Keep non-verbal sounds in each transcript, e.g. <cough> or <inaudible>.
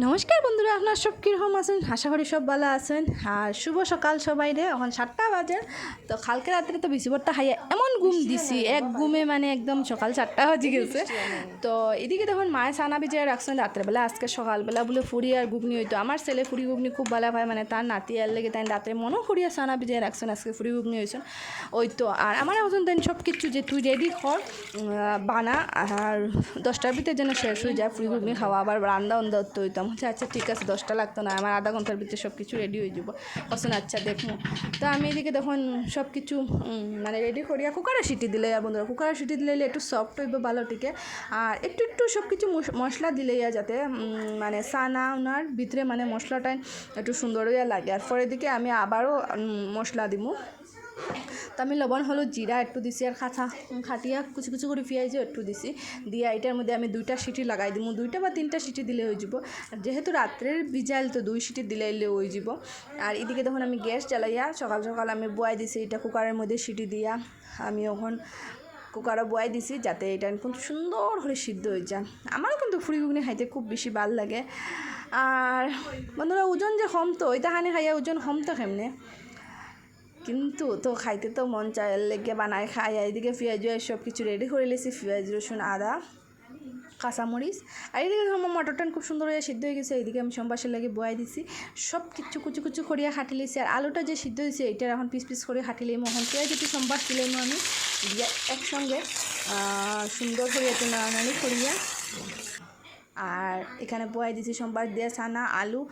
নমস্কার বন্ধুরা আপনার সব কীরকম আছেন? আশা করি সব ভালো আছেন। আর শুভ সকাল সবাই রে এখন সাতটা বাজে। তো কালকে রাত্রে তো বেশি ভরটা খাইয়া এমন ঘুম দিছি এক ঘুমে মানে একদম সকাল চারটা বাজে গেছে। তো এদিকে তখন মায়ে সানা ভিজিয়ে রাখছেন রাত্রেবেলা আজকে সকালবেলা বলে ফুরি আর ঘুগনি হইতো। আমার ছেলে ফুরি ঘুগনি খুব ভালো হয় মানে তার নাতি আর লেগে তাই রাত্রে মনও ফুরি আর সানা ভিজিয়ে রাখছেন আজকে ফুরি ঘুগনি হয়েছেন ওই তো আর আমার এখন তাই সব কিছু যে তুই রেডি কর বানা আর দশটার ভিতরে যেন শেষ হয়ে যায় ফুরি ঘুগনি খাওয়া আবার রান্না অন্ধ তো হচ্ছে আচ্ছা ঠিক আছে, দশটা লাগতো না, আমার আধা ঘণ্টার ভিতরে সব কিছু রেডি হয়ে যাব। তখন আচ্ছা দেখব তো আমি এদিকে তখন সব কিছু মানে রেডি করিয়া কুকারে সিটি দিলে, আর বন্ধুরা কুকারে সিটি দিলে একটু সফট হইব ভালো টিকে আর একটু একটু সব কিছু মশ- মশলা দিলে ইয়া যাতে মানে সানা ওনার ভিতরে মানে মশলাটা একটু সুন্দর হইয়া লাগে। আর পরের দিকে আমি আবারও মশলা দিব আমি লবণ, হলুদ, জিরা একটু দিছি আর খাঁচা খাটিয়া কুচি কুচি করে পেঁয়াজও একটু দিছি। দিয়ে এটার মধ্যে আমি দুইটা সিটি লাগাই দিব দুইটা বা তিনটা সিটি দিলে হয়ে যাব। আর যেহেতু রাত্রের বিজাইল তো দুই সিটি দিলে এলে হয়ে যাব। আর এদিকে তখন আমি গ্যাস জ্বালাইয়া সকাল সকাল আমি বয়াই দিছি এটা কুকারের মধ্যে সিটি দিয়া। আমি এখন কুকারও বয়াই দিছি যাতে এটা খুব সুন্দর করে সিদ্ধ হয়ে যায়। আমারও কিন্তু ফুরি ঘুগনি খাইতে খুব বেশি ভালো লাগে। আর বন্ধুরা, ওজন যে কম তো, ওইটা হানি খাইয়া ওজন কম তো কেমনে? কিন্তু তো খাইতে তো মন চায়, লেগে বানাই খাই এদিকে পেঁয়াজ সব কিছু রেডি করে লেছি পেঁয়াজ রসুন, আদা, কাঁচামরিচ। আর এদিকে আমার মটরটা খুব সুন্দর হয়ে সিদ্ধ হয়ে গেছে এইদিকে আমি সোমবাসের লাগে বয়াই দিছি। সব কিছু কুচু কুচু করিয়া খাটি লিছি আর আলুটা যে সিদ্ধ হয়েছে এইটার এখন পিস পিস করে খাটি লিম এখন পেঁয়াজ একটু সোমবার দিলাম আমি একসঙ্গে সুন্দর করে একটু নাড়ানাড়ি করিয়া আর এখানে বয়াই দিছি সোমবার দিয়ে ছানা, আলু,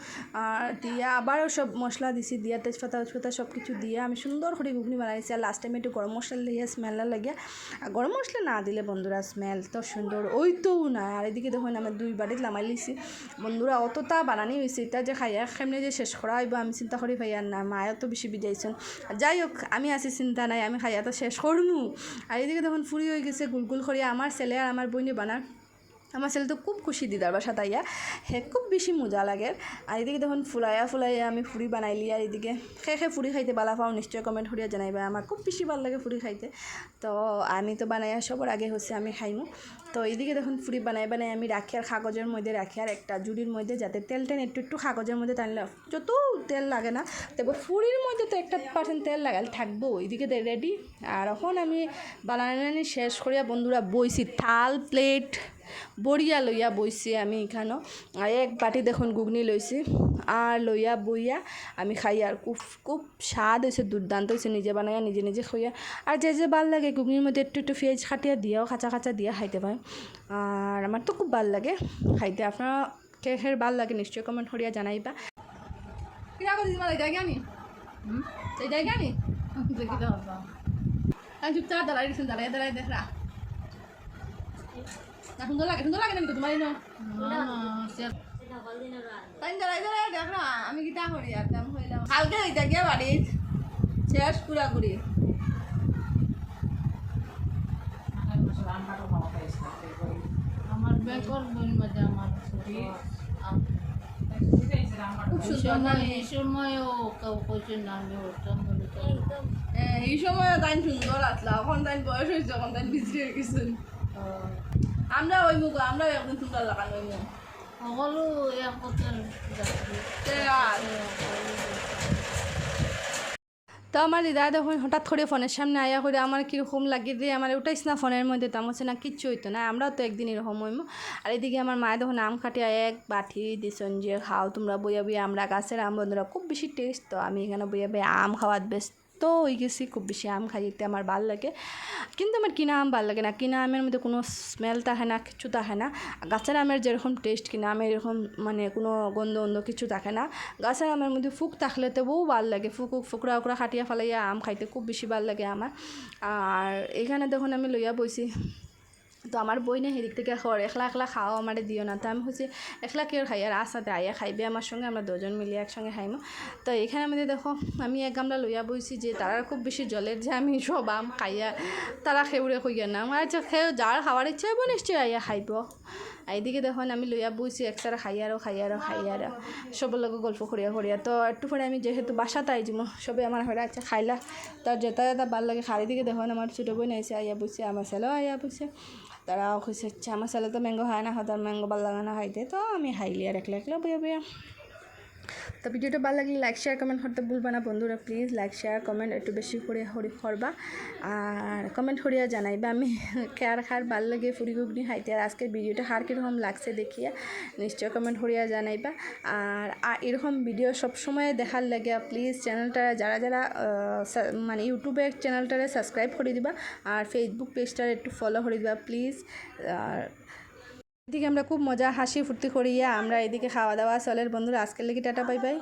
আর দিয়া আবারও সব মশলা দিছি, দিয়া তেজপাতা তেজপাতা সব কিছু দিয়ে। আমি সুন্দর করে ঘুগনি বানাইছি, আর লাস্ট টাইমে একটু গরম মশলা দিয়ে স্মেল লাগে আর গরম মশলা না দিলে বন্ধুরা স্মেল তো সুন্দর ওই তো না। আর এদিকে দেখুন আমি দুই বাড়ি লামাই লিছি বন্ধুরা অতটা বানানি হয়েছে এটা যে খাইয়া খেমনে যে শেষ করা হইব, আমি চিন্তা করি ভাইয়ার না মায়ের তো বেশি বিজাইছেন যাই হোক আমি আছি, চিন্তা নাই, আমি খাইয়া তো শেষ করমু। আর এদিকে দেখুন ফুরি হয়ে গেছে, গুলগুল করিয়া আমার ছেলে আর আমার বইনে বানার। আমার ছেলে তো খুব খুশি দিদার বাসা তাইয়া। হে, খুব বেশি মজা লাগে। আর এদিকে দেখুন ফুলাইয়া ফুলাইয়া আমি ফুরি বানাইলি আর এদিকে। খে খে ফুরি খাইতে বালা পাও, নিশ্চয় কমেন্ট করিয়া জানাইবা। আমার খুব বেশি ভালো লাগে ফুরি খাইতে। তো আমি তো বানাইয়া সবার আগে হচ্ছে আমি খাইমু। তো এইদিকে দেখুন ফুরি বানাই বানাই আমি রাখি আর কাগজের মধ্যে রাখি আর একটা জুড়ির মধ্যে যাতে তেল টেন একটু একটু কাগজের মধ্যে টানলে যত তেল লাগে না তবে ফুরির মধ্যে তো একটা পার্সেন্ট তেল লাগালে থাকব। এইদিকে রেডি আর এখন আমি বানানি শেষ করিয়া বন্ধুরা বইছি, থাল প্লেট বড়িয়া লইয়া বইছি আমি এখানেও আর এক বাটি দেখুন ঘুগনি লইছি। আর লইয়া বইয়া আমি খাই আর খুব খুব স্বাদ হয়েছে দুর্দান্ত হয়েছে নিজে বানাইয়া নিজে নিজে খাইয়া। আর যে যে ভালো লাগে ঘুগনির মধ্যে একটু একটু পেঁয়াজ খাটিয়া দিয়াও খাঁচা খাঁচা দিয়া খাইতে পারে আর আমার তো খুব ভালো লাগে খাইতে। আপনারা কে ভালো লাগে নিশ্চয়ই কমেন্ট করিয়া জানাইবা। কিরা করে দিমা যাই গানি যাই গানি আমি চুপচাপ দাঁড়াই দাঁড়াই না সুন্দর লাগে সুন্দর লাগে না কিন্তু তোমার দেখ না আমি কিটা করি আর তেমন হইলাম কালকে হইতা গিয়া বাড়ির শেষ পুরা করি আমার বেকর বই মধ্যে আমার এই সময়ও কেউ কইছে না আমি ওটা মনে করি এই সময় তাই সুন্দর আসলা এখন তাই বয়স হয়েছে তখন তাই বিজি হয়ে গেছেন আমরা ওই মুখ আমরা একদিন সুন্দর লাগানো ওই মুখ সকলো তো আমার দিদা দেখুন হঠাৎ করে ফোনের সামনে আয়া করে আমার কীরকম লাগে দিয়ে আমার উঠাইস না ফোনের মধ্যে তো আমার না কিচ্ছু হইতো না আমরাও তো একদিন এরকম হইমু। আর এদিকে আমার মায়ের দেখুন আম কাটিয়া এক বাটি দিছেন যে খাও তোমরা বইয়া বইয়া আমরা গাছের আম বন্ধুরা খুব বেশি টেস্ট তো আমি এখানে বইয়া বইয়া আম খাওয়ার ব্যস্ত। হয়ে গেছি, খুব বেশি আম খাইতে আমার ভালো লাগে। কিন্তু আমার কিনা আম ভালো লাগে না। কিনা আমের মধ্যে কোনো স্মেল থাকে না, কিছু থাকে না। গাছের আমের যেরকম টেস্ট কিনা আমের এরকম মানে কোনো গন্ধ অন্ধ কিছু থাকে না। গাছের আমের মধ্যে ফুক থাকলে তো বউ ভালো লাগে। ফুক, ফুকরা, উকরা খাটিয়া ফালাইয়া আম খাইতে খুব বেশি ভালো লাগে আমার। আর এখানে দেখুন আমি লইয়া বইছি। তো আমার বই না হেদিক থেকে খর একলা একলা খাওয়া আমার দিও না। তো আমি হচ্ছে একলা কেউ খাই আর আসাতে আইয়া খাইবে আমার সঙ্গে আমরা দুজন মিলিয়ে একসঙ্গে খাইমো। তো এখানে আমাদের দেখো, আমি এক গামলা লইয়া বইছি যে তারা খুব বেশি জলের যে আমি <laughs> সব আম খাইয়া তারা খেউরে খুঁজে না। আমার আচ্ছা খেয়ে যার খাওয়ার ইচ্ছা হইব নিশ্চয়ই আইয়া খাইব। এইদিকে দেখুন আমি লইয়া বইছি একসারা খাইয়ারও খাইয়ারও খাইয়ারও সবার লগে গল্প করিয়া করিয়া তো একটু পরে আমি যেহেতু বাসাত আই যাব সবে আমার হয়ে আচ্ছা খাইলা তার যেটা যেটা ভালো লাগে খালি দিকে দেখুন আমার ছোটো বোন আইসে আইয়া বসে আমার ছেলেও আইয়া বসে তারাও খুঁজছে আমার ছেলে তো ম্যাঙ্গো খায় না হয়তো ম্যাঙ্গো ভালো লাগে না খাইতে তো আমি খাইলি আর একলা একলা বইয়া বইয়া। তো ভিডিওটা ভালো লাগলে লাইক শেয়ার কমেন্ট করতে ভুলবা না বন্ধুরা প্লিজ লাইক শেয়ার কমেন্ট একটু বেশি করে হরি করবা। আর কমেন্ট করিয়া জানাইবা আমি <laughs> কার খার ভালো লাগে ফুরি ঘুগনি খাইতে। আর আজকের ভিডিওটা হার কীরকম লাগছে দেখিয়া নিশ্চয় কমেন্ট করিয়া জানাইবা। আর আর এরকম ভিডিও সবসময় দেখার লাগে প্লিজ চ্যানেলটা যারা যারা মানে ইউটিউবে চ্যানেলটারে সাবস্ক্রাইব করে দিবা। আর ফেসবুক পেজটারে একটু ফলো করে দিবা প্লিজ আর এদিকে আমরা খুব মজা হাসি ফুর্তি করিয়া আমরা এদিকে খাওয়া দাওয়া, চলের বন্ধুরা, আজকের লেগে টাটা, বাই বাই।